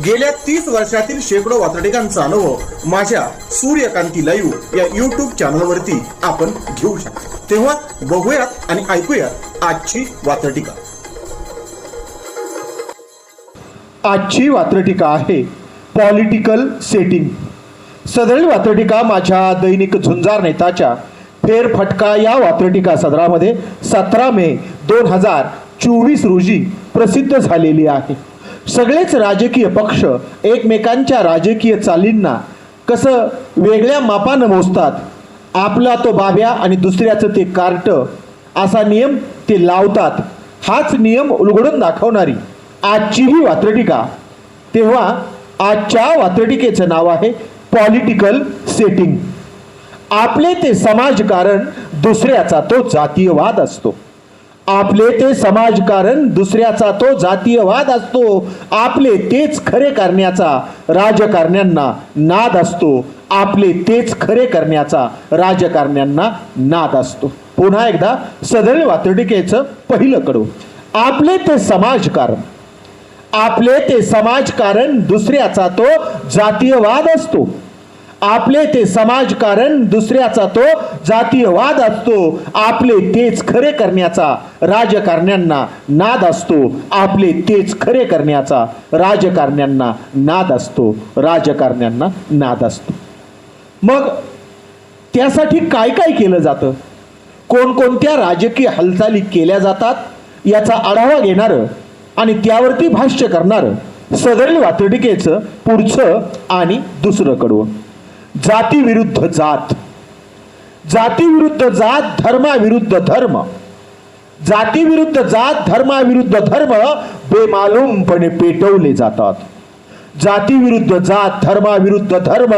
गेल्या तीस वर्षातील शेकडो वातडिकांचा अनुभव माझ्या सूर्यकांती लाईव्ह या युट्यूब चॅनलवरती आपण घेऊ शकतो. तेव्हा बघूयात आणि ऐकूयात आजची वातडिका आजची वात्रटिका आहे पॉलिटिकल सेटिंग सदरील वात्रटिका माझ्या दैनिक झुंजार नेताच्या फेरफटका या वात्रटिका सदरामध्ये सतरा मे दोन हजार चोवीस रोजी प्रसिद्ध झालेली आहे. सगळेच राजकीय पक्ष एकमेकांच्या राजकीय चालींना कसं वेगळ्या मापानं मोजतात आपला तो बाब्या आणि दुसऱ्याचं ते कार्ट असा नियम ते लावतात हाच नियम उलगडून दाखवणारी आजची ही वात्रटिका. तेव्हा आजच्या वात्रटिकेचं नाव आहे पॉलिटिकल सेटिंग. आपले ते समाजकारण दुसऱ्याचा तो जातीयवाद असतो. आपले ते समाजकारण दुसऱ्याचा तो जातीयवाद असतो. आपले तेच खरे करण्याचा राजकारण्यांना नाद असतो. आपले तेच खरे करण्याचा राजकारण्यांना नाद असतो. पुन्हा एकदा सदर वातडिकेचं पहिलं कडू. आपले ते समाजकारण आपले ते समाजकारण दुसऱ्याचा तो जातीयवाद असतो. आपले ते समाजकारण दुसऱ्याचा तो जातीयवाद असतो. आपले तेच खरे करण्याचा राजकारण्यांना नाद असतो. आपले तेच खरे करण्याचा राजकारण्यांना नाद असतो. राजकारण्यांना नाद असतो. मग त्यासाठी काय काय केलं जातं? कोणकोणत्या राजकीय हालचाली केल्या जातात? याचा आढावा घेणारं आणि त्यावरती भाष्य करणारं सदरील वातडिकेचं पुढचं आणि दुसरं कडवं. जाती विरुद्ध जात. जाती विरुद्ध जात धर्माविरुद्ध धर्म. जाती विरुद्ध जात धर्माविरुद्ध धर्म बेमालूमपणे पेटवले जातात. जाती विरुद्ध जात धर्माविरुद्ध धर्म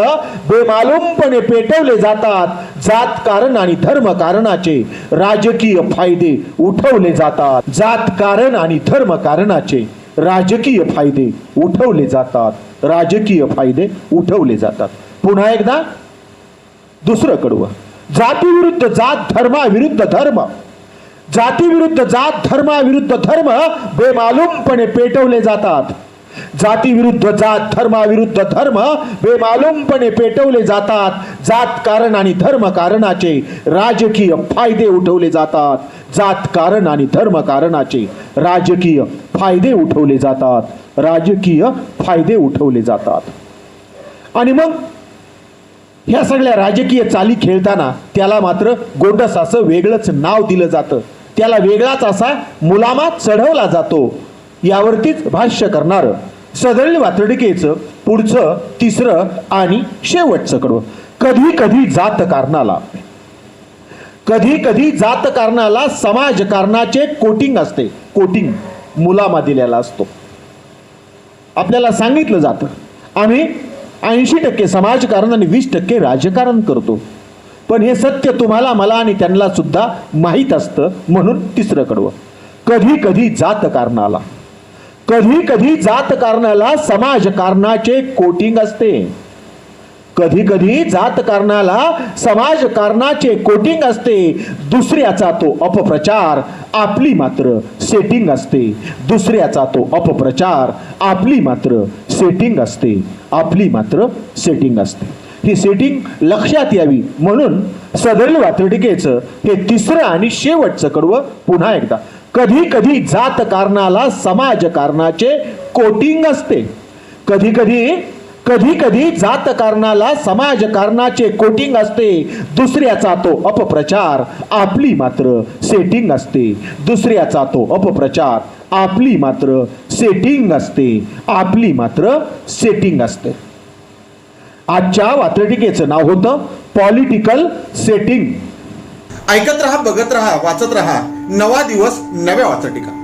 बेमालूमपणे पेटवले जातात. जात कारण आणि धर्म कारणाचे राजकीय फायदे उठवले जातात. जात कारण आणि धर्म कारणाचे राजकीय फायदे उठवले जातात. राजकीय फायदे उठवले जातात. पुन्हा एकदा दुसरं कडवं जातीविरुद्ध जात धर्माविरुद्ध धर्म. जातीविरुद्ध जात धर्माविरुद्ध धर्म बेमालूमपणे पेटवले जातात. जातीविरुद्ध जात धर्माविरुद्ध धर्म बेमालूमपणे पेटवले जातात. जात कारण आणि धर्म कारणाचे राजकीय फायदे उठवले जातात. जात कारण आणि धर्म कारणाचे राजकीय फायदे उठवले जातात. राजकीय फायदे उठवले जातात. आणि मग ह्या सगळ्या राजकीय चाली खेळताना त्याला मात्र गोंडस असं वेगळंच नाव दिलं जातं. त्याला वेगळाच असा मुलामा चढवला जातो. यावरतीच भाष्य करणार. सदरील वातडिकेचं पुढचं तिसरं आणि शेवटचं कडवं. कधी कधी जात कारणाला. कधी कधी जात कारणाला समाजकारणाचे कोटिंग असते. कोटिंग मुलामा दिलेला असतो. आपल्याला सांगितलं जातं. आम्ही ऐंशी टक्के समाजकारण आणि वीस टक्के राजकारण करतो. पण हे सत्य तुम्हाला मला आणि त्यांना सुद्धा माहीत असतं म्हणून तिसरं कडवं कधी कधी जात कारणाला कधी कधी जात कारणाला समाजकारणाचे कोटिंग असते. कधी कधी जात कारणाला समाजकारणाचे कोटिंग असते. दुसऱ्याचा तो अपप्रचार आपली मात्र सेटिंग असते. दुसऱ्याचा तो अपप्रचार आपली मात्र सेटिंग असते. आपली मात्र सेटिंग असते. ही सेटिंग लक्षात यावी. म्हणून सदरील वातडिकेचं हे तिसरं आणि शेवटचं कडवं पुन्हा एकदा. कधी कधी जात कारणाला समाज कारणाचे कोटिंग असते. कधी कधी कधी कधी जात कारणाला समाज कारणाचे कोटिंग असते दुसऱ्याचा तो अपप्रचार. आपली मात्र सेटिंग असते दुसऱ्याचा तो अपप्रचार. आपली मात्र सेटिंग असते आपली मात्र सेटिंग असते आजच्या वात्रटिकेचं नाव होतं पॉलिटिकल सेटिंग ऐकत रहा बघत रहा वाचत रहा. नवा दिवस नव्या वात्रटिका.